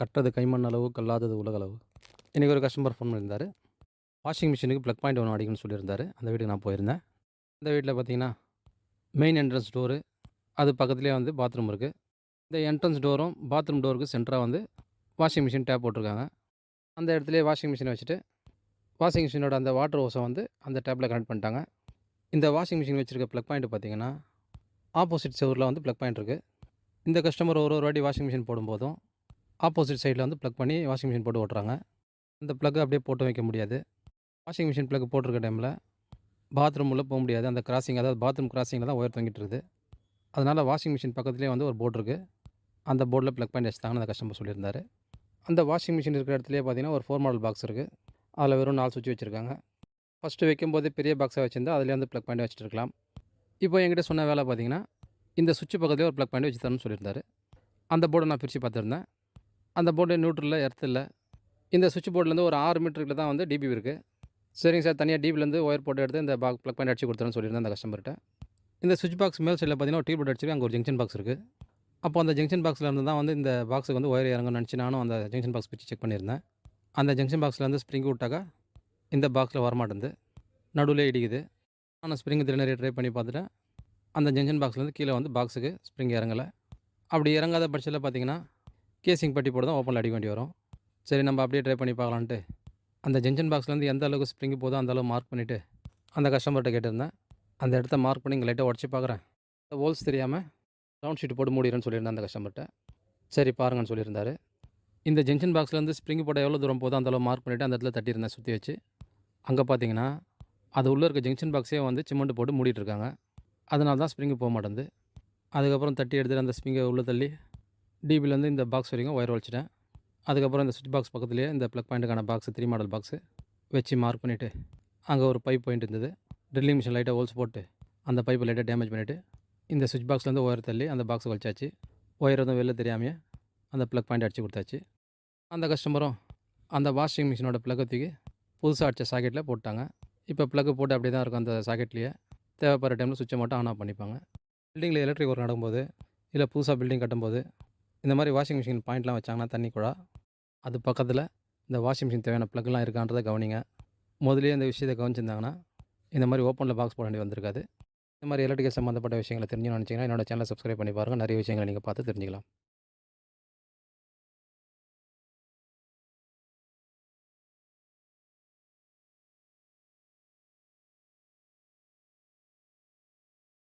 கட்டுறது கைமண் அளவு கல்லாதது உலகளவு இன்றைக்கி ஒரு கஸ்டமர் ஃபோன் பண்ணியிருந்தார் வாஷிங் மிஷினுக்கு ப்ளக் பாயிண்ட் ஒன்று அடிக்கணும்னு சொல்லியிருந்தார். அந்த வீட்டுக்கு நான் போயிருந்தேன். இந்த வீட்டில் பார்த்தீங்கன்னா மெயின் என்ட்ரன்ஸ் டோரு அது பக்கத்துலேயே வந்து பாத்ரூம் இருக்குது இந்த என்ட்ரன்ஸ் டோரும் பாத்ரூம் டோருக்கு சென்டராக வந்து வாஷிங் மிஷின் டேப் போட்டிருக்காங்க. அந்த இடத்துலையே வாஷிங் மிஷினை வச்சுட்டு வாஷிங் மிஷினோட அந்த வாட்டர் ஓஸை வந்து அந்த டேப்பில் கனெக்ட் பண்ணிட்டாங்க. இந்த வாஷிங் மிஷின் வச்சுருக்க ப்ளக் பாயிண்ட் பார்த்திங்கன்னா ஆப்போசிட் செவரில் வந்து ப்ளக் பாயிண்ட் இருக்குது இந்த கஸ்டமர் ஒரு ஒரு வாட்டி வாஷிங் மிஷின் போடும்போதும் ஆப்போசிட் சைடில் வந்து ப்ளக் பண்ணி வாஷிங் மிஷின் போட்டு ஓட்டுறாங்க. அந்த ப்ளக் அப்படியே போட்டு வைக்க முடியாது. வாஷிங் மிஷின் ப்ளக் போட்டிருக்க டைமில் பாத்ரூம் உள்ளே போக முடியாது. அந்த கிராசிங் அதாவது பாத்ரூம் கிராசிங்கில் தான் ஒயர் தொங்கிட்டு இருக்குது அதனால் வாஷிங் மிஷின் பக்கத்துலேயே வந்து ஒரு போர்டு இருக்குது அந்த போர்டில் ப்ளக் பாயிண்ட் வச்சுட்டாங்கன்னு அந்த கஸ்டமர் சொல்லியிருந்தார். அந்த வாஷிங் மிஷின் இருக்கிற இடத்துலேயே பார்த்தீங்கன்னா ஒரு ஃபோர் மாடல் பாக்ஸ் இருக்குது அதில் வெறும் நாலு சுவிட்ச் வச்சுருக்காங்க. ஃபஸ்ட்டு வைக்கும்போது பெரிய பாக்ஸாக வச்சுருந்தா அதிலே வந்து ப்ளக் பாயிண்ட் வச்சுட்டு இருக்கலாம் இப்போ என்கிட்ட சொன்ன வேலை பார்த்தீங்கன்னா இந்த சுவிட்ச் பக்கத்துலேயே ஒரு ப்ளக் பாயிண்ட் வச்சு தரணும்னு சொல்லியிருந்தாரு. அந்த போர்டை நான் பிரித்து பார்த்துருந்தேன். அந்த போர்டு நியூட்ரலில் எர்த் இல்லை. இந்த சுவிட்ச் போர்ட்லேருந்து ஒரு ஆறு மீட்டருக்கு தான் வந்து டிபி இருக்குது சரிங்க சார். தனியாக டிபிலேருந்து ஒயர் போட்டு எடுத்து இந்த பாக் ப்ளக் பாயிண்ட் அடிச்சு கொடுத்துருன்னு சொல்லியிருந்தேன் அந்த கஸ்டமர்கிட்ட. இந்த சுவிட்ச் பாக்ஸ் மேல் சைடில் பார்த்தீங்கன்னா ஒரு டியூப் அடிச்சிருக்கு. அங்கே ஒரு ஜங்ஷன் பாக்ஸ் இருக்குது அப்போ அந்த ஜங்ஷன் பாக்ஸில் இருந்து தான் வந்து இந்த பாக்ஸுக்கு வந்து ஒயர் இறங்கணும்னு நினச்சி நானும் அந்த ஜங்ஷன் பாக்ஸ் பிச்சு செக் பண்ணியிருந்தேன். அந்த ஜங்ஷன் பாக்ஸில் வந்து ஸ்ப்ரிங் விட்டாக்கா இந்த பாக்ஸில் வரமாட்டேங்குது நடுவில் இடிக்குது. நான் ஸ்ப்ரிங் திரு நிறைய ட்ரை பண்ணி பார்த்துட்டேன். அந்த ஜங்ஷன் பாக்ஸ்லேருந்து கீழே வந்து பாக்ஸுக்கு ஸ்ப்ரிங் இறங்கலை. அப்படி இறங்காத பட்சத்தில் பார்த்தீங்கன்னா கேசிங் பட்டி போட்டு தான் ஓப்பனில் அடிக்க வேண்டி வரும். சரி நம்ம அப்படியே ட்ரை பண்ணி பார்க்கலான்ட்டு. அந்த ஜங்ஷன் பாக்ஸ்லேருந்து எந்த அளவுக்கு ஸ்ப்ரிங் போதோ அந்த அளவு மார்க் பண்ணிவிட்டு அந்த கஸ்டமர்கிட்ட கேட்டிருந்தேன். அந்த இடத்த மார்க் பண்ணி இங்கே லைட்டாக உடச்சி பார்க்குறேன். ஹோல்ஸ் தெரியாமல் ரவுண்ட் ஷீட் போட்டு மூடிடுறேன்னு சொல்லியிருந்தேன் அந்த கஸ்டமர்கிட்ட சரி பாருங்கன்னு சொல்லியிருந்தாரு. இந்த ஜென்ஷன் பாக்ஸ்லேருந்து ஸ்ப்ரிங் போட எவ்வளோ தூரம் போதோ அந்தளவு மார்க் பண்ணிவிட்டு அந்த இடத்துல தட்டியிருந்தேன் சுற்றி வச்சு. அங்கே பார்த்தீங்கன்னா அது உள்ளே இருக்க ஜங்ஷன் பாக்ஸே வந்து சிமெண்ட் போட்டு மூடிட்டுருக்காங்க அதனால தான் ஸ்ப்ரிங்கு போக மாட்டேங்குது. அதுக்கப்புறம் தட்டி எடுத்துட்டு அந்த ஸ்ப்ரிங்கை உள்ளே தள்ளி டிபிலேருந்து இந்த பாக்ஸ் வரைக்கும் ஒயர் வலிச்சிட்டேன். அதுக்கப்புறம் இந்த சுவிட்ச் பாக்ஸ் பக்கத்துலேயே இந்த ப்ளக் பாயிண்ட்டுக்கான பாக்ஸு த்ரீ மாடல் பாக்ஸு வச்சு மார்க் பண்ணிவிட்டு அங்கே ஒரு பைப் பாயிண்ட் இருந்தது. ட்ரில்லிங் மிஷின் லைட்டாக ஹோல்ஸ் போட்டு அந்த பைப்பை லைட்டாக டேமேஜ் பண்ணிவிட்டு இந்த சுவிட்ச் பாக்ஸ்லேருந்து ஒயர் தள்ளி அந்த பாக்ஸ் வலிச்சாச்சு. ஒயர் எதுவும் வெளில தெரியாமையே அந்த ப்ளக் பாயிண்ட் அடித்து கொடுத்தாச்சு. அந்த கஸ்டமரும் அந்த வாஷிங் மிஷினோட ப்ளக்கை தூக்கி புதுசாக அடித்த சாக்கெட்டில் போட்டாங்க. இப்போ ப்ளக்கு போட்டு அப்படியே தான் இருக்கும் அந்த சாக்கெட்லேயே தேவைப்படுற டைமில் சுவிட்சை மட்டும் ஆன் ஆஃப் பண்ணிப்பாங்க. பில்டிங்கில் எலக்ட்ரிக் ஒர்க் நடக்கும்போது இல்லை புதுசாக பில்டிங் கட்டும்போது இந்த மாதிரி வாஷிங் மிஷின் பாயிண்ட்லாம் வச்சாங்கன்னா தண்ணி குழா. அது பக்கத்தில் இந்த வாஷிங் மிஷின் தேவையான ப்ளக்லாம் இருக்கான்றதை கவனிங்க. முதலே இந்த விஷயத்தை கவனிச்சிருந்தாங்கன்னா இந்த மாதிரி ஓப்பனில் பாக்ஸ் போட வேண்டி வந்திருக்காது. இந்த மாதிரி எலக்ட்ரிக்கல் சம்மந்தப்பட்ட விஷயங்களை தெரிஞ்சுன்னு நினச்சிங்கன்னா என்னோட சேனலை சப்ஸ்கிரைப் பண்ணி பாருங்கள் நிறைய விஷயங்களை நீங்கள் பார்த்து தெரிஞ்சுக்கலாம்.